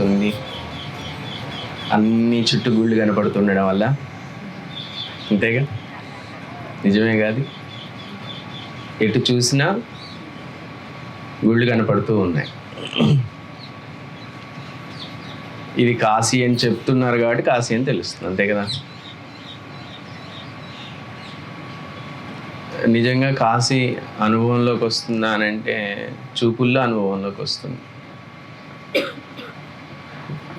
కాశీలో అన్ని చుట్టూ గుళ్ళు కనపడుతుండడం వల్ల. అంతేగా? నిజమే కాదు. ఎటు చూసినా గుళ్ళు కనపడుతూ ఉన్నాయి. ఇది కాశీ అని చెప్తున్నారు కాబట్టి కాశీ అని తెలుస్తుంది. అంతే కదా? నిజంగా కాశీ అనుభవంలోకి వస్తుందా అని అంటే చూపుల్లో అనుభవంలోకి వస్తుంది.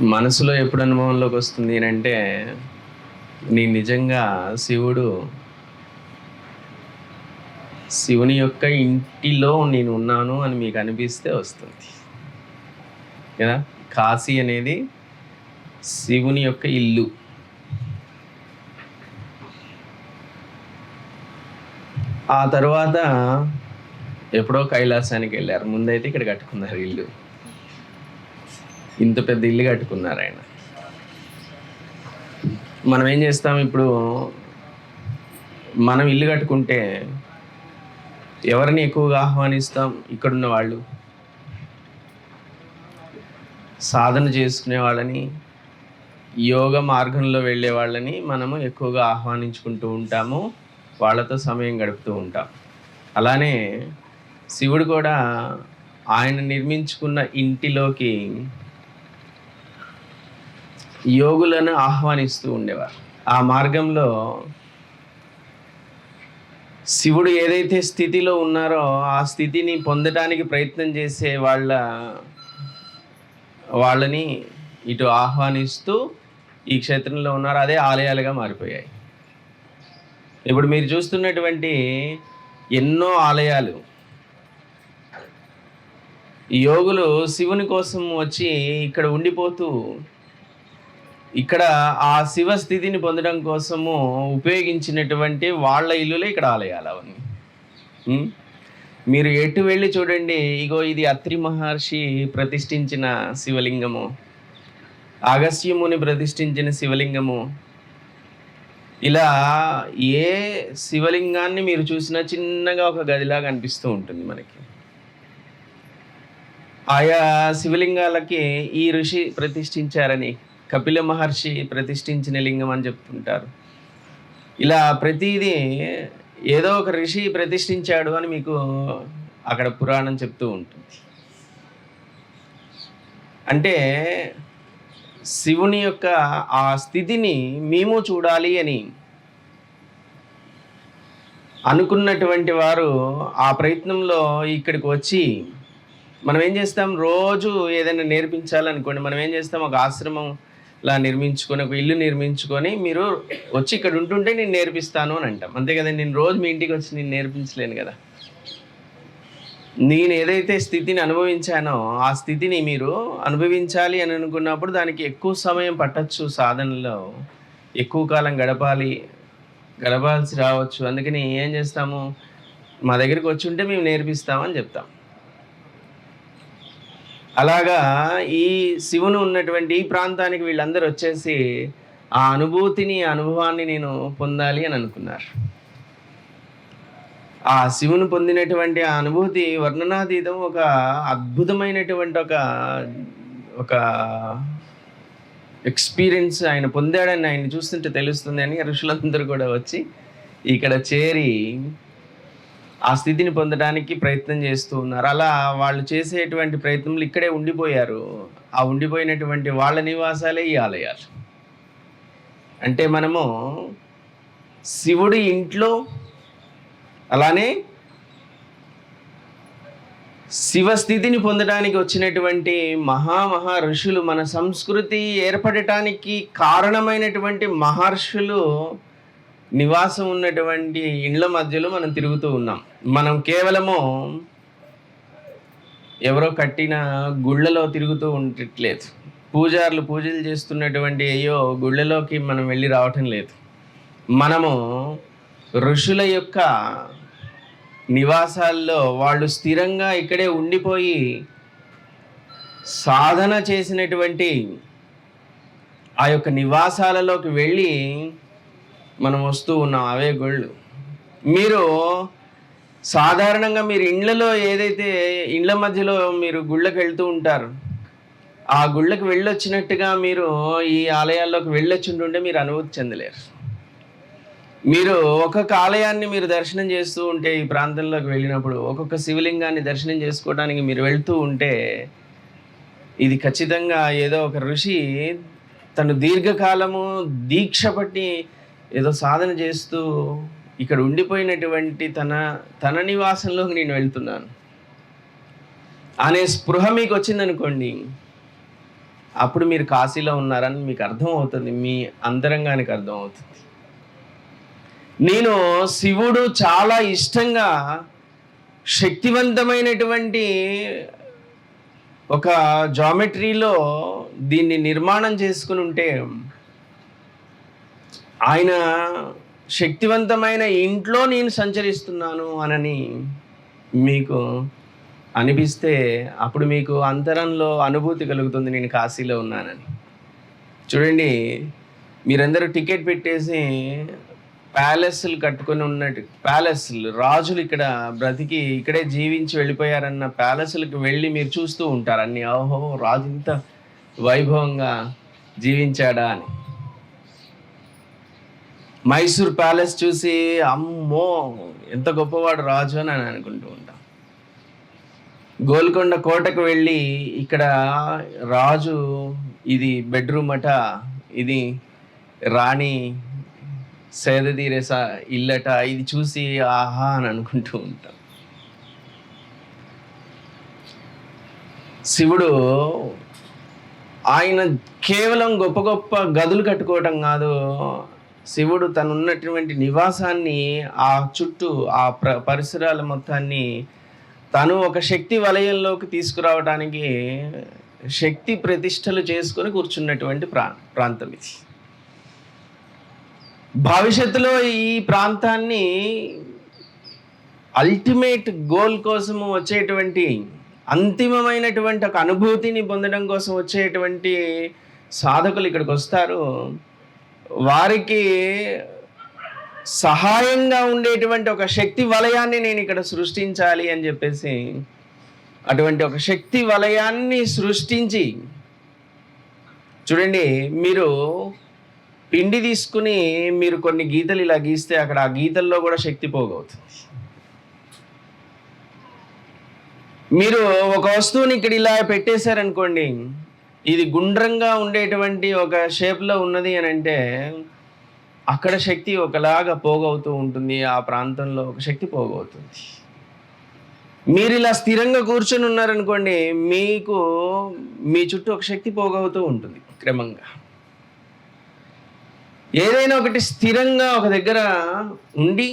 మనసులో ఎప్పుడు అనుభవంలోకి వస్తుంది అంటే నీ నిజంగా శివుడు శివుని యొక్క ఇంటిలో నేను ఉన్నాను అని మీకు అనిపిస్తే వస్తుంది. కదా? కాశీ అనేది శివుని యొక్క ఇల్లు. ఆ తర్వాత ఎప్పుడో కైలాసానికి వెళ్ళారు. ముందైతే ఇక్కడ కట్టుకున్నారు ఇల్లు. ఇంత పెద్ద ఇల్లు కట్టుకున్నారు ఆయన. మనం ఏం చేస్తాం ఇప్పుడు? మనం ఇల్లు కట్టుకుంటే ఎవరిని ఎక్కువగా ఆహ్వానిస్తాం? ఇక్కడున్న వాళ్ళు. సాధన చేసుకునే వాళ్ళని యోగ మార్గంలో వెళ్ళే వాళ్ళని మనము ఎక్కువగా ఆహ్వానించుకుంటూ ఉంటాము. వాళ్ళతో సమయం గడుపుతూ ఉంటాం. అలానే శివుడు కూడా ఆయన నిర్మించుకున్న ఇంటిలోకి యోగులను ఆహ్వానిస్తూ ఉండేవారు. ఆ మార్గంలో శివుడు ఏదైతే స్థితిలో ఉన్నారో ఆ స్థితిని పొందడానికి ప్రయత్నం చేసే వాళ్ళ వాళ్ళని ఇటు ఆహ్వానిస్తూ ఈ క్షేత్రంలో ఉన్నారు. అదే ఆలయాలుగా మారిపోయాయి. ఇప్పుడు మీరు చూస్తున్నటువంటి ఎన్నో ఆలయాలు. యోగులు శివుని కోసం వచ్చి ఇక్కడ ఉండిపోతూ ఇక్కడ ఆ శివ స్థితిని పొందడం కోసము ఉపయోగించినటువంటి వాళ్ళ ఇల్లులే ఇక్కడ ఆలయాలు అవన్నీ. మీరు ఎటు వెళ్ళి చూడండి ఇగో ఇది అత్రి మహర్షి ప్రతిష్ఠించిన శివలింగము. అగస్యముని ప్రతిష్ఠించిన శివలింగము. ఇలా ఏ శివలింగాన్ని మీరు చూసినా చిన్నగా ఒక గదిలాగా అనిపిస్తూ ఉంటుంది మనకి. ఆయా శివలింగాలకి ఈ ఋషి ప్రతిష్ఠించారని కపిల మహర్షి ప్రతిష్ఠించిన లింగం అని చెప్తుంటారు. ఇలా ప్రతిదీ ఏదో ఒక ఋషి ప్రతిష్ఠించాడు అని మీకు అక్కడ పురాణం చెప్తూ ఉంటుంది. అంటే శివుని యొక్క ఆ స్థితిని మేము చూడాలి అని అనుకున్నటువంటి వారు ఆ ప్రయత్నంలో ఇక్కడికి వచ్చి మనం ఏం చేస్తాం? రోజు ఏదైనా నేర్పించాలనుకోండి మనం ఏం చేస్తాం? ఒక ఆశ్రమం ఇలా నిర్మించుకొని ఒక ఇల్లు నిర్మించుకొని మీరు వచ్చి ఇక్కడ ఉంటుంటే నేను నేర్పిస్తాను అని అంటాం. అంతే కదా నేను రోజు మీ ఇంటికి వచ్చి నేను నేర్పించలేను కదా. నేను ఏదైతే స్థితిని అనుభవించానో ఆ స్థితిని మీరు అనుభవించాలి అని అనుకున్నప్పుడు దానికి ఎక్కువ సమయం పట్టచ్చు సాధనలో. ఎక్కువ కాలం గడపాలి గడపాల్సి రావచ్చు. అందుకని ఏం చేస్తాము? మా దగ్గరికి వచ్చి ఉంటే మేము నేర్పిస్తామని చెప్తాం. అలాగా ఈ శివుని ఉన్నటువంటి ఈ ప్రాంతానికి వీళ్ళందరూ వచ్చేసి ఆ అనుభూతిని ఆ అనుభవాన్ని నేను పొందాలి అని అనుకున్నారు. ఆ శివుని పొందినటువంటి ఆ అనుభూతి వర్ణనాతీతం ఒక అద్భుతమైనటువంటి ఒక ఒక ఎక్స్పీరియన్స్ ఆయన పొందాడని ఆయన చూస్తుంటే తెలుస్తుంది అని ఋషులందరూ కూడా వచ్చి ఇక్కడ చేరి ఆ స్థితిని పొందడానికి ప్రయత్నం చేస్తూ ఉన్నారు. అలా వాళ్ళు చేసేటువంటి ప్రయత్నములు ఇక్కడే ఉండిపోయారు. ఆ ఉండిపోయినటువంటి వాళ్ళ నివాసాలే ఈ ఆలయాలు. అంటే మనము శివుడి ఇంట్లో అలానే శివస్థితిని పొందడానికి వచ్చినటువంటి మహామహా ఋషులు మన సంస్కృతి ఏర్పడటానికి కారణమైనటువంటి మహర్షులు నివాసం ఉన్నటువంటి ఇండ్ల మధ్యలో మనం తిరుగుతూ ఉన్నాం. మనం కేవలము ఎవరో కట్టిన గుళ్ళలో తిరుగుతూ ఉండట్లేదు. పూజారులు పూజలు చేస్తున్నటువంటి అయ్యో గుళ్ళలోకి మనం వెళ్ళి రావటం లేదు. మనము ఋషుల యొక్క నివాసాల్లో వాళ్ళు స్థిరంగా ఇక్కడే ఉండిపోయి సాధన చేసినటువంటి ఆ యొక్క నివాసాలలోకి వెళ్ళి మనం వస్తూ ఉన్నాం అవే గుళ్ళు. మీరు సాధారణంగా మీరు ఇండ్లలో ఏదైతే ఇండ్ల మధ్యలో మీరు గుళ్ళకి వెళ్తూ ఉంటారు ఆ గుళ్ళకి వెళ్ళొచ్చినట్టుగా మీరు ఈ ఆలయాల్లోకి వెళ్ళొచ్చుంటుంటే మీరు అనుభూతి చెందలేరు. మీరు ఒక్కొక్క ఆలయాన్ని మీరు దర్శనం చేస్తూ ఉంటే ఈ ప్రాంతంలోకి వెళ్ళినప్పుడు ఒక్కొక్క శివలింగాన్ని దర్శనం చేసుకోవడానికి మీరు వెళ్తూ ఉంటే ఇది ఖచ్చితంగా ఏదో ఒక ఋషి తను దీర్ఘకాలము దీక్ష పట్టి ఏదో సాధన చేస్తూ ఇక్కడ ఉండిపోయినటువంటి తన తన నివాసంలోకి నేను వెళ్తున్నాను. అనే స్పృహ మీకు వచ్చిందనుకోండి అప్పుడు మీరు కాశీలో ఉన్నారని మీకు అర్థం అవుతుంది మీ అంతరంగానికి అర్థం అవుతుంది నేను శివుడు చాలా ఇష్టంగా శక్తివంతమైనటువంటి ఒక జామెట్రీలో దీన్ని నిర్మాణం చేసుకుని ఉంటే ఆయన శక్తివంతమైన ఇంట్లో నేను సంచరిస్తున్నాను అనని మీకు అనిపిస్తే అప్పుడు మీకు అంతరంలో అనుభూతి కలుగుతుంది నేను కాశీలో ఉన్నానని. చూడండి మీరందరూ టికెట్ పెట్టేసి ప్యాలెస్లు కట్టుకొని ఉన్నట్టు ప్యాలెస్లు రాజులు ఇక్కడ బ్రతికి ఇక్కడే జీవించి వెళ్ళిపోయారన్న ప్యాలెస్లకు వెళ్ళి మీరు చూస్తూ ఉంటారు. అన్ని ఓహో రాజు ఇంత వైభవంగా జీవించాడా అని. మైసూర్ ప్యాలెస్ చూసి అమ్మో ఎంత గొప్పవాడు రాజు అని అని అనుకుంటూ ఉంటాం. గోల్కొండ కోటకు వెళ్ళి ఇక్కడ రాజు ఇది బెడ్రూమ్ అట ఇది రాణి సేద తీరేస ఇల్లట ఇది చూసి ఆహా అని అనుకుంటూ ఉంటాం. శివుడు ఆయన కేవలం గొప్ప గొప్ప గదులు కట్టుకోవటం కాదు శివుడు తను ఉన్నటువంటి నివాసాన్ని ఆ చుట్టూ ఆ ప్ర పరిసరాల మొత్తాన్ని తను ఒక శక్తి వలయంలోకి తీసుకురావడానికి శక్తి ప్రతిష్టలు చేసుకొని కూర్చున్నటువంటి ప్రా ప్రాంతం ఇది. భవిష్యత్తులో ఈ ప్రాంతాన్ని అల్టిమేట్ గోల్ కోసము వచ్చేటువంటి అంతిమమైనటువంటి ఒక అనుభూతిని పొందడం కోసం వచ్చేటువంటి సాధకులు ఇక్కడికి వస్తారు. వారికి సహాయంగా ఉండేటువంటి ఒక శక్తి వలయాన్ని నేను ఇక్కడ సృష్టించాలి అని చెప్పేసి అటువంటి ఒక శక్తి వలయాన్ని సృష్టించి చూడండి మీరు పిండి తీసుకుని మీరు కొన్ని గీతలు ఇలా గీస్తే అక్కడ ఆ గీతల్లో కూడా శక్తి పోగవుతుంది. మీరు ఒక వస్తువుని ఇక్కడ ఇలా పెట్టేశారనుకోండి ఇది గుండ్రంగా ఉండేటువంటి ఒక షేప్లో ఉన్నది అని అంటే అక్కడ శక్తి ఒకలాగా పోగవుతూ ఉంటుంది ఆ ప్రాంతంలో ఒక శక్తి పోగవుతుంది. మీరు ఇలా స్థిరంగా కూర్చొని ఉన్నారనుకోండి మీకు మీ చుట్టూ ఒక శక్తి పోగవుతూ ఉంటుంది క్రమంగా. ఏదైనా ఒకటి స్థిరంగా ఒక దగ్గర ఉండి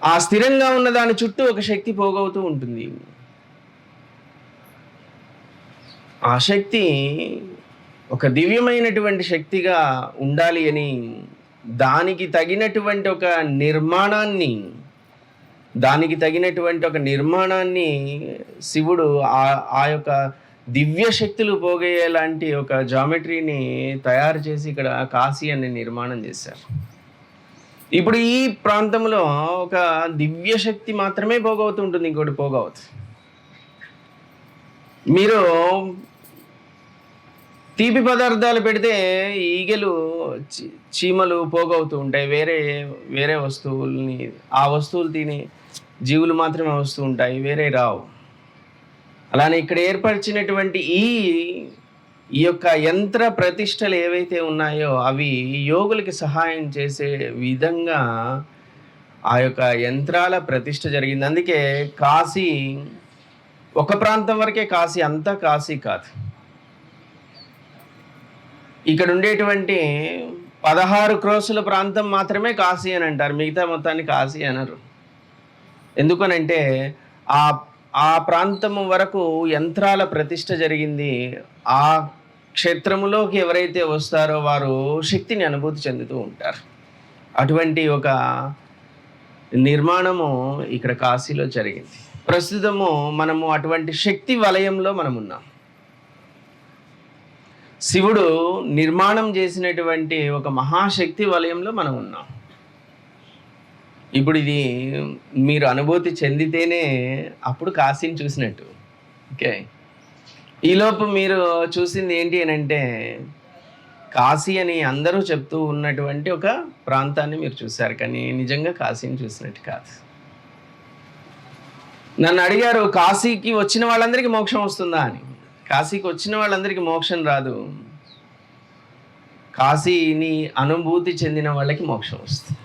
ఆ స్థిరంగా ఉన్న దాని చుట్టూ ఒక శక్తి పోగవుతూ ఉంటుంది. ఆ శక్తి ఒక దివ్యమైనటువంటి శక్తిగా ఉండాలి అని దానికి తగినటువంటి ఒక నిర్మాణాన్ని దానికి తగినటువంటి ఒక నిర్మాణాన్ని శివుడు ఆ ఆ యొక్క దివ్య శక్తులు పోగయ్యేలాంటి ఒక జామెట్రీని తయారు చేసి ఇక్కడ కాశీ అనే నిర్మాణం చేశారు. ఇప్పుడు ఈ ప్రాంతంలో ఒక దివ్య శక్తి మాత్రమే పోగవుతుంటుంది ఇంకోటి పోగవుతుంది మీరు తీపి పదార్థాలు పెడితే ఈగలు చీ- చీమలు పోగవుతూ ఉంటాయి. వేరే వేరే వస్తువుల్ని ఆ వస్తువులు తిని జీవులు మాత్రమే వస్తూ ఉంటాయి. వేరే రావు. అలానే ఇక్కడ ఏర్పరిచినటువంటి ఈ ఈ యొక్క యంత్ర ప్రతిష్టలు ఏవైతే ఉన్నాయో అవి యోగులకి సహాయం చేసే విధంగా ఆ యొక్క యంత్రాల ప్రతిష్ట జరిగింది. అందుకే కాశీ ఒక ప్రాంతం వరకే కాశీ అంతా కాశీ కాదు. ఇక్కడ ఉండేటువంటి పదహారు క్రోసుల ప్రాంతం మాత్రమే కాశీ అని అంటారు. మిగతా మొత్తాన్ని కాశీ అనరు. ఎందుకనంటే ఆ ఆ ప్రాంతము వరకు యంత్రాల ప్రతిష్ట జరిగింది. ఆ క్షేత్రములోకి ఎవరైతే వస్తారో వారు శక్తిని అనుభూతి చెందుతూ ఉంటారు. అటువంటి ఒక నిర్మాణము ఇక్కడ కాశీలో జరిగింది. ప్రస్తుతము మనము అటువంటి శక్తి వలయంలో మనం ఉన్నాం శివుడు నిర్మాణం చేసినటువంటి ఒక మహాశక్తి వలయంలో మనం ఉన్నాం ఇప్పుడు ఇది మీరు అనుభూతి చెందితేనే అప్పుడు కాశీని చూసినట్టు. ఓకే? ఈలోపు మీరు చూసింది ఏంటి అని అంటే కాశీ అని అందరూ చెప్తూ ఉన్నటువంటి ఒక ప్రాంతాన్ని మీరు చూశారు. కానీ నిజంగా కాశీని చూసినట్టు కాదు. నన్ను అడిగారు కాశీకి వచ్చిన వాళ్ళందరికీ మోక్షం వస్తుందా? అని. కాశీకి వచ్చిన వాళ్ళందరికీ మోక్షం రాదు. కాశీని అనుభూతి చెందిన వాళ్ళకి మోక్షం వస్తుంది.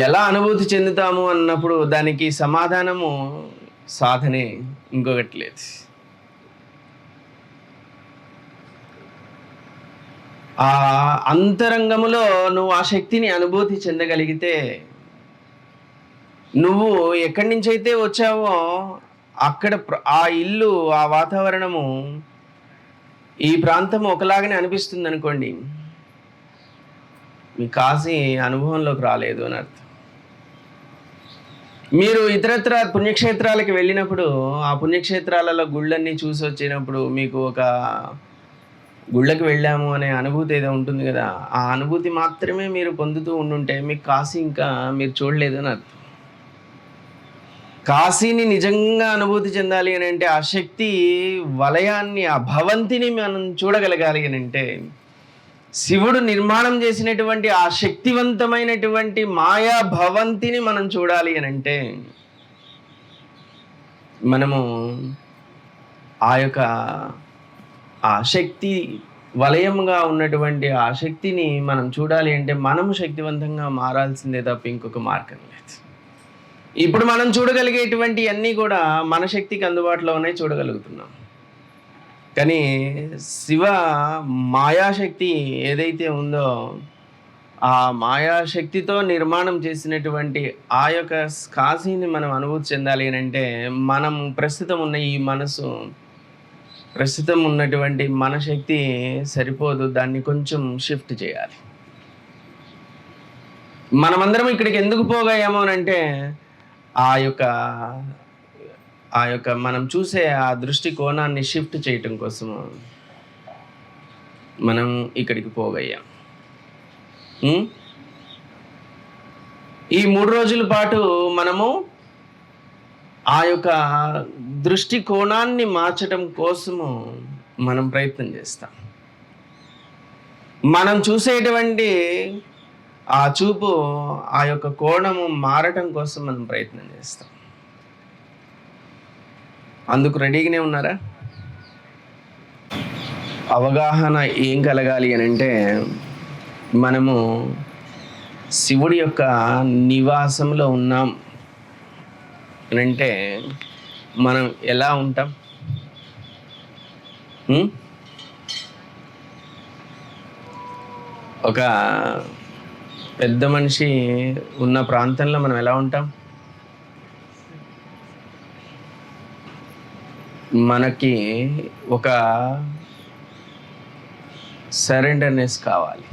ఎలా అనుభూతి చెందుతాము అన్నప్పుడు దానికి సమాధానము సాధనే ఇంకొకటి లేదు. ఆ అంతరంగములో నువ్వు ఆ శక్తిని అనుభూతి చెందగలిగితే నువ్వు ఎక్కడి నుంచి అయితే వచ్చావో అక్కడ ఆ ఇల్లు ఆ వాతావరణము ఈ ప్రాంతం ఒకలాగానే అనిపిస్తుంది అనుకోండి మీ కాశీ అనుభవంలోకి రాలేదు అని అర్థం. మీరు ఇతరత్ర పుణ్యక్షేత్రాలకు వెళ్ళినప్పుడు ఆ పుణ్యక్షేత్రాలలో గుళ్ళన్నీ చూసి వచ్చినప్పుడు మీకు ఒక గుళ్ళకి వెళ్ళాము అనే అనుభూతి ఏదో ఉంటుంది కదా. ఆ అనుభూతి మాత్రమే మీరు పొందుతూ ఉండుంటే మీకు కాశీ ఇంకా మీరు చూడలేదు అని అర్థం. కాశీని నిజంగా అనుభూతి చెందాలి అని అంటే ఆ శక్తి వలయాన్ని ఆ భవంతిని మనం చూడగలగాలి అని అంటే శివుడు నిర్మాణం చేసినటువంటి ఆ శక్తివంతమైనటువంటి మాయా భవంతిని మనం చూడాలి అని అంటే మనము ఆ యొక్క ఆ శక్తి వలయంగా ఉన్నటువంటి ఆ శక్తిని మనం చూడాలి అంటే మనము శక్తివంతంగా మారాల్సిందే తప్ప ఇంకొక మార్గం లేదు. ఇప్పుడు మనం చూడగలిగేటువంటి అన్నీ కూడా మన శక్తికి అందుబాటులో ఉన్నాయి చూడగలుగుతున్నాం. కానీ శివ మాయాశక్తి ఏదైతే ఉందో ఆ మాయాశక్తితో నిర్మాణం చేసినటువంటి ఆ యొక్క కాశీని మనం అనుభూతి చెందాలి అని అంటే మనం ప్రస్తుతం ఉన్న ఈ మనసు ప్రస్తుతం ఉన్నటువంటి మన శక్తి సరిపోదు దాన్ని కొంచెం షిఫ్ట్ చేయాలి. మనమందరం ఇక్కడికి ఎందుకు పోగాయేమో అని అంటే ఆ యొక్క ఆ యొక్క మనం చూసే ఆ దృష్టి కోణాన్ని షిఫ్ట్ చేయటం కోసము మనం ఇక్కడికి పోగయ్యాం. ఈ మూడు రోజుల పాటు మనము ఆ యొక్క దృష్టి కోణాన్ని మార్చడం కోసము మనం ప్రయత్నం చేస్తాం. మనం చూసేటువంటి ఆ చూపు ఆ యొక్క కోణము మారటం కోసం మనం ప్రయత్నం చేస్తాం. అందుకు రెడీగానే ఉన్నారా? అవగాహన ఏం కలగాలి అని అంటే మనము శివుడి యొక్క నివాసంలో ఉన్నాం అని అంటే మనం ఎలా ఉంటాం? ఒక పెద్ద మనిషి ఉన్న ప్రాంతంలో మనం ఎలా ఉంటాం? మనకి ఒక సరెండర్నెస్ కావాలి.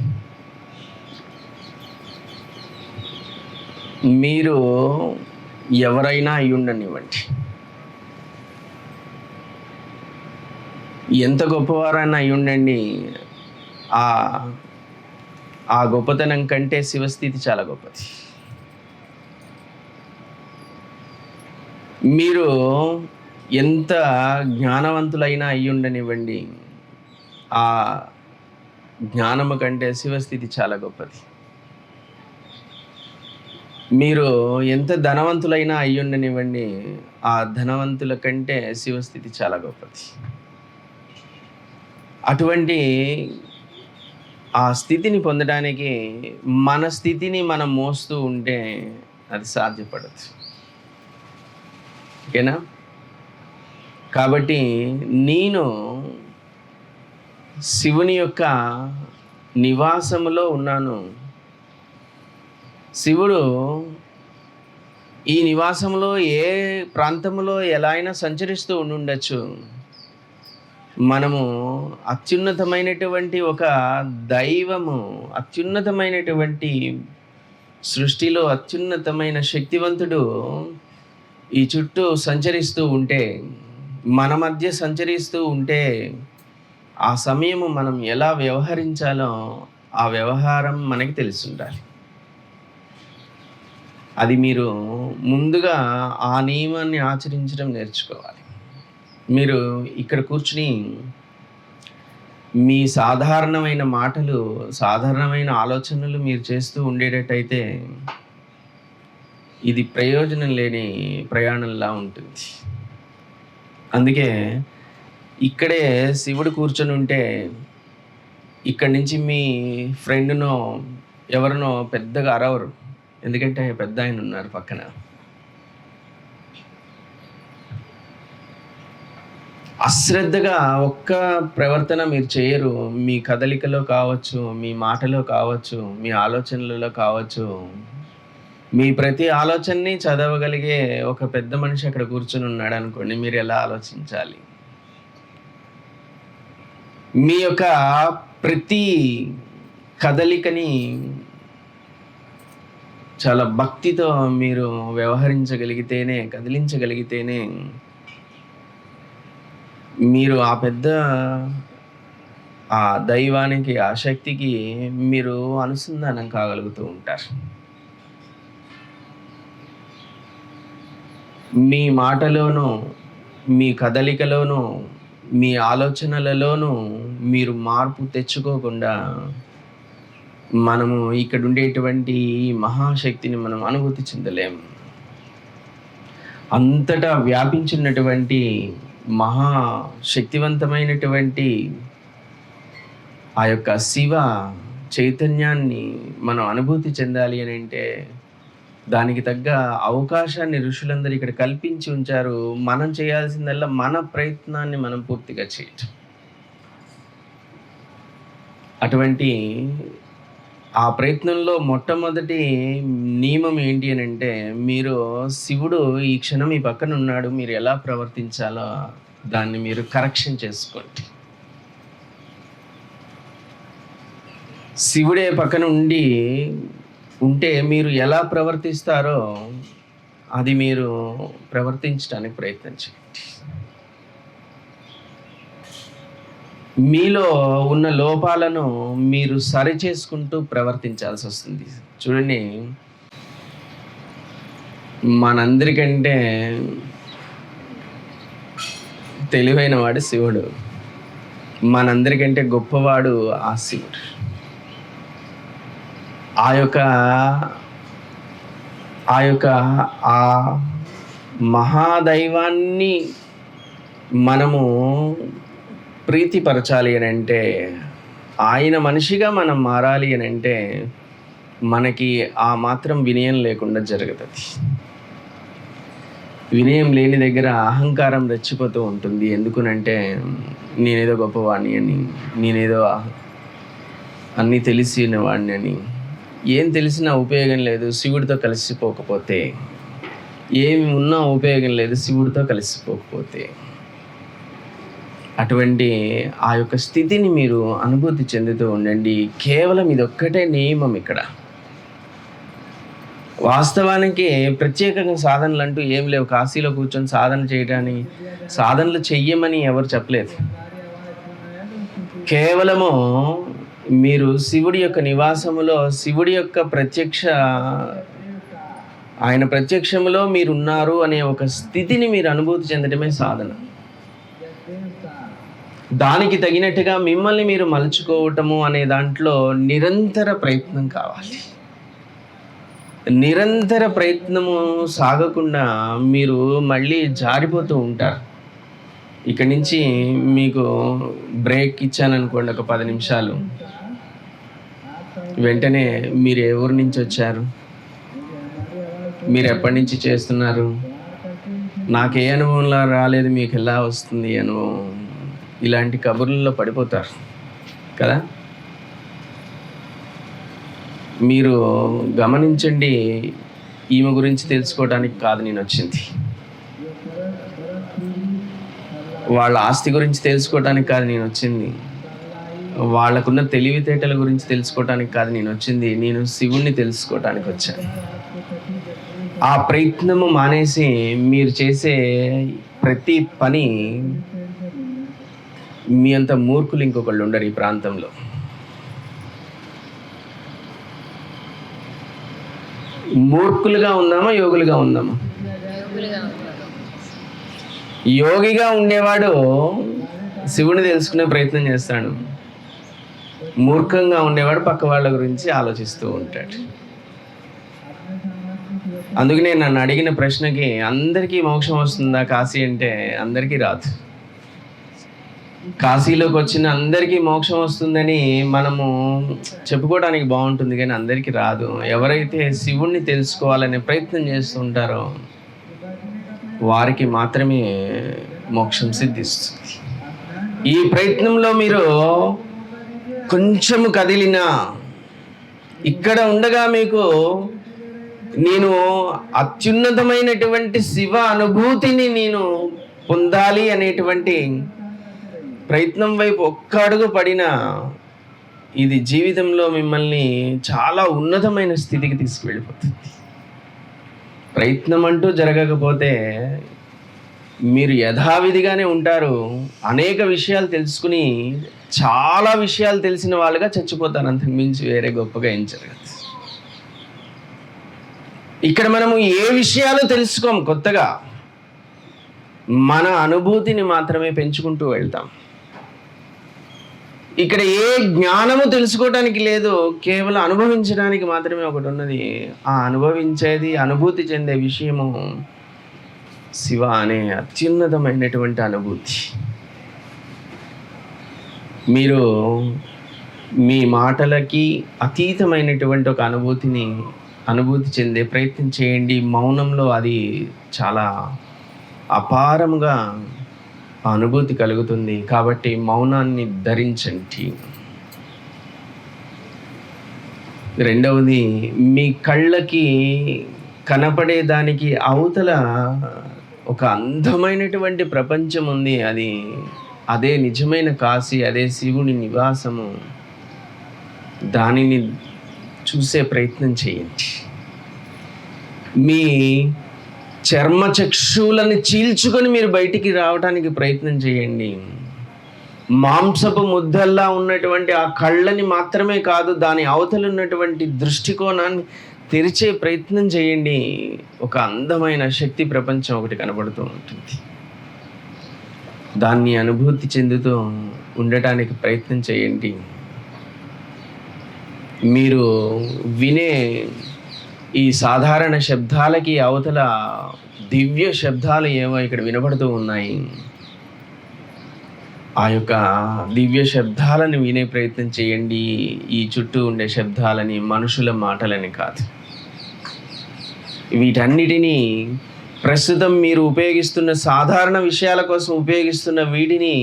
మీరు ఎవరైనా అయి ఉండనివ్వండి. ఎంత గొప్పవారైనా అయి ఉండండి. ఆ ఆ గొప్పతనం కంటే శివస్థితి చాలా గొప్పది. మీరు ఎంత జ్ఞానవంతులైనా అయ్యుండనివ్వండి ఉండనివ్వండి. ఆ జ్ఞానము కంటే శివస్థితి చాలా గొప్పది. మీరు ఎంత ధనవంతులైనా అయ్యుండనివ్వండి ఉండనివ్వండి. ఆ ధనవంతుల కంటే శివస్థితి చాలా గొప్పది. అటువంటి ఆ స్థితిని పొందడానికి మన స్థితిని మనం మోస్తూ ఉంటే అది సాధ్యపడదు. ఓకేనా? కాబట్టి నేను శివుని యొక్క నివాసములో ఉన్నాను. శివుడు ఈ నివాసంలో ఏ ప్రాంతంలో ఎలా అయినా సంచరిస్తూ ఉండుండొచ్చు. మనము అత్యున్నతమైనటువంటి ఒక దైవము అత్యున్నతమైనటువంటి సృష్టిలో అత్యున్నతమైన శక్తివంతుడు ఈ చుట్టూ సంచరిస్తూ ఉంటే మన మధ్య సంచరిస్తూ ఉంటే ఆ సమయము మనం ఎలా వ్యవహరించాలో ఆ వ్యవహారం మనకి తెలిసి అది మీరు ముందుగా ఆ నియమాన్ని ఆచరించడం నేర్చుకోవాలి. మీరు ఇక్కడ కూర్చుని మీ సాధారణమైన మాటలు సాధారణమైన ఆలోచనలు మీరు చేస్తూ ఉండేటట్టయితే ఇది ప్రయోజనం లేని ప్రయాణంలా ఉంటుంది. అందుకే ఇక్కడే శివుడు కూర్చొని ఉంటే ఇక్కడి నుంచి మీ ఫ్రెండ్నో ఎవరినో పెద్దగా అరవరు. ఎందుకంటే పెద్ద ఆయన ఉన్నారు పక్కన. అశ్రద్ధగా ఒక్క ప్రవర్తన మీరు చేయరు. మీ కదలికలో కావచ్చు మీ మాటలో కావచ్చు మీ ఆలోచనలలో కావచ్చు. మీ ప్రతి ఆలోచనని చదవగలిగే ఒక పెద్ద మనిషి అక్కడ కూర్చొని ఉన్నాడు అనుకోండి మీరు ఎలా ఆలోచించాలి? మీ యొక్క ప్రతి కదలికని చాలా భక్తితో మీరు వ్యవహరించగలిగితేనే కదిలించగలిగితేనే మీరు ఆ పెద్ద ఆ దైవానికి ఆ శక్తికి మీరు అనుసంధానం కాగలుగుతూ ఉంటారు. మీ మాటలోనూ మీ కదలికలోనూ మీ ఆలోచనలలోనూ మీరు మార్పు తెచ్చుకోకుండా మనము ఇక్కడ ఉండేటువంటి మహాశక్తిని మనం అనుభూతి చెందలేము అంతటా వ్యాపించినటువంటి మహా శక్తివంతమైనటువంటి ఆ యొక్క శివ చైతన్యాన్ని మనం అనుభూతి చెందాలి అని అంటే దానికి తగ్గ అవకాశాన్ని ఋషులందరూ ఇక్కడ కల్పించి ఉంచారు. మనం చేయాల్సిందల్లా మన ప్రయత్నాన్ని మనం పూర్తిగా చేయటం. అటువంటి ఆ ప్రయత్నంలో మొట్టమొదటి నియమం ఏంటి అని అంటే మీరు శివుడు ఈ క్షణం మీ పక్కన ఉన్నాడు మీరు ఎలా ప్రవర్తించాలో దాన్ని మీరు కరెక్షన్ చేసుకోండి. శివుడే పక్కన ఉండి ఉంటే మీరు ఎలా ప్రవర్తిస్తారో అది మీరు ప్రవర్తించడానికి ప్రయత్నం చేయండి మీలో ఉన్న లోపాలను మీరు సరి చేసుకుంటూ ప్రవర్తించాల్సి వస్తుంది. చూడండి. మనందరికంటే తెలివైన వాడు శివుడు. మనందరికంటే గొప్పవాడు ఆ శివుడు. ఆ యొక్క ఆ యొక్క ఆ మహాదైవాన్ని మనము ప్రీతిపరచాలి అని అంటే ఆయన మనిషిగా మనం మారాలి అని అంటే మనకి ఆ మాత్రం వినయం లేకుండా జరుగుతుంది. వినయం లేని దగ్గర అహంకారం రెచ్చిపోతూ ఉంటుంది. ఎందుకునంటే నేనేదో గొప్పవాడిని అని నేనేదో అన్నీ తెలిసిన వాడిని అని. ఏం తెలిసినా ఉపయోగం లేదు శివుడితో కలిసిపోకపోతే. ఏమి ఉన్నా ఉపయోగం లేదు శివుడితో కలిసిపోకపోతే. అటువంటి ఆ యొక్క స్థితిని మీరు అనుభూతి చెందుతూ ఉండండి. కేవలం ఇది ఒక్కటే నియమం ఇక్కడ. వాస్తవానికి ప్రత్యేకంగా సాధనలు అంటూ ఏం లేవు. కాశీలో కూర్చొని సాధన చేయడానికి సాధనలు చెయ్యమని ఎవరు చెప్పలేదు. కేవలము మీరు శివుడి యొక్క నివాసములో శివుడి యొక్క ప్రత్యక్ష ఆయన ప్రత్యక్షములో మీరు ఉన్నారు అనే ఒక స్థితిని మీరు అనుభూతి చెందడమే సాధన. దానికి తగినట్టుగా మిమ్మల్ని మీరు మలుచుకోవటము అనే దాంట్లో నిరంతర ప్రయత్నం కావాలి. నిరంతర ప్రయత్నము సాగకుండా మీరు మళ్ళీ జారిపోతూ ఉంటారు. ఇక్కడి నుంచి మీకు బ్రేక్ ఇచ్చాననుకోండి ఒక పది నిమిషాలు. వెంటనే మీరు ఏ ఊరి నుంచి వచ్చారు? మీరు ఎప్పటి నుంచి చేస్తున్నారు? నాకు ఏ అనుభవంలో రాలేదు మీకు ఎలా వస్తుంది అనుభవం? ఇలాంటి కబుర్లలో పడిపోతారు. కదా? మీరు గమనించండి ఈమె గురించి తెలుసుకోవడానికి కాదు నేను వచ్చింది. వాళ్ళ ఆస్తి గురించి తెలుసుకోవడానికి కాదు నేను వచ్చింది. వాళ్ళకున్న తెలివితేటల గురించి తెలుసుకోవడానికి కాదు నేను వచ్చింది. నేను శివుణ్ణి తెలుసుకోవడానికి వచ్చాను. ఆ ప్రయత్నము మానేసి మీరు చేసే ప్రతి పని మీ అంత మూర్ఖులు ఇంకొకళ్ళు ఉండరు ఈ ప్రాంతంలో. మూర్ఖులుగా ఉందామా యోగులుగా ఉందామా? యోగిగా ఉండేవాడు శివుని తెలుసుకునే ప్రయత్నం చేస్తాడు. మూర్ఖంగా ఉండేవాడు పక్క వాళ్ళ గురించి ఆలోచిస్తూ ఉంటాడు. అందుకనే నన్ను అడిగిన ప్రశ్నకి అందరికీ మోక్షం వస్తుందా కాశీ అంటే అందరికీ రాదు. కాశీలోకి వచ్చిన అందరికీ మోక్షం వస్తుందని మనము చెప్పుకోవడానికి బాగుంటుంది కానీ అందరికీ రాదు. ఎవరైతే శివుణ్ణి తెలుసుకోవాలనే ప్రయత్నం చేస్తుంటారో వారికి మాత్రమే మోక్షం సిద్ధిస్తుంది. ఈ ప్రయత్నంలో మీరు కొంచెము కదిలినా ఇక్కడ ఉండగా మీకు నేను అత్యున్నతమైనటువంటి శివ అనుభూతిని నేను పొందాలి అనేటువంటి ప్రయత్నం వైపు ఒక్క అడుగు పడినా ఇది జీవితంలో మిమ్మల్ని చాలా ఉన్నతమైన స్థితికి తీసుకువెళ్ళిపోతుంది. ప్రయత్నం అంటూ జరగకపోతే మీరు యథావిధిగానే ఉంటారు. అనేక విషయాలు తెలుసుకుని చాలా విషయాలు తెలిసిన వాళ్ళుగా చచ్చిపోతారు. అంతకు మించి వేరే గొప్పగా ఏం జరగదు. ఇక్కడ మనము ఏ విషయాలు తెలుసుకోం కొత్తగా? మన అనుభూతిని మాత్రమే పెంచుకుంటూ వెళ్తాం. ఇక్కడ ఏ జ్ఞానము తెలుసుకోవడానికి లేదు కేవలం అనుభవించడానికి మాత్రమే ఒకటి ఉన్నది. ఆ అనుభవించేది అనుభూతి చెందే విషయము శివ అనే అత్యున్నతమైనటువంటి అనుభూతి. మీరు మీ మాటలకి అతీతమైనటువంటి ఒక అనుభూతిని అనుభూతి చెందే ప్రయత్నం చేయండి. మౌనంలో అది చాలా అపారముగా ఆ అనుభూతి కలుగుతుంది. కాబట్టి మౌనాన్ని ధరించండి. రెండవది మీ కళ్ళకి కనపడే దానికి అవతల ఒక అందమైనటువంటి ప్రపంచం ఉంది. అది అదే నిజమైన కాశీ అదే శివుని నివాసము. దానిని చూసే ప్రయత్నం చేయండి. మీ చర్మచక్షువులను చీల్చుకొని మీరు బయటికి రావడానికి ప్రయత్నం చేయండి. మాంసపు ముద్దల్లా ఉన్నటువంటి ఆ కళ్ళని మాత్రమే కాదు దాని అవతలు ఉన్నటువంటి దృష్టికోణాన్ని తెరిచే ప్రయత్నం చేయండి. ఒక అందమైన శక్తి ప్రపంచం ఒకటి కనబడుతూ ఉంటుంది. దాన్ని అనుభూతి చెందుతూ ఉండటానికి ప్రయత్నం చేయండి. మీరు వినే ఈ సాధారణ శబ్దాలకి అవతల దివ్య శబ్దాలు ఏమో ఇక్కడ వినబడుతూ ఉన్నాయి. ఆ యొక్క దివ్య శబ్దాలను వినే ప్రయత్నం చేయండి. ఈ చుట్టూ ఉండే శబ్దాలని మనుషుల మాటలని కాదు. వీటన్నిటినీ ప్రస్తుతం మీరు ఉపయోగిస్తున్న సాధారణ విషయాల కోసం ఉపయోగిస్తున్న వీటిని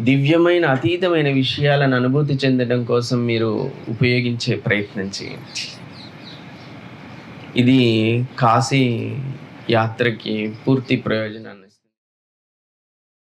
దివ్యమైన అతీతమైన విషయాలను అనుభూతి చెందడం కోసం మీరు ఉపయోగించే ప్రయత్నం చేయండి. ఇది కాశీ యాత్రకి పూర్తి ప్రయోజనాన్ని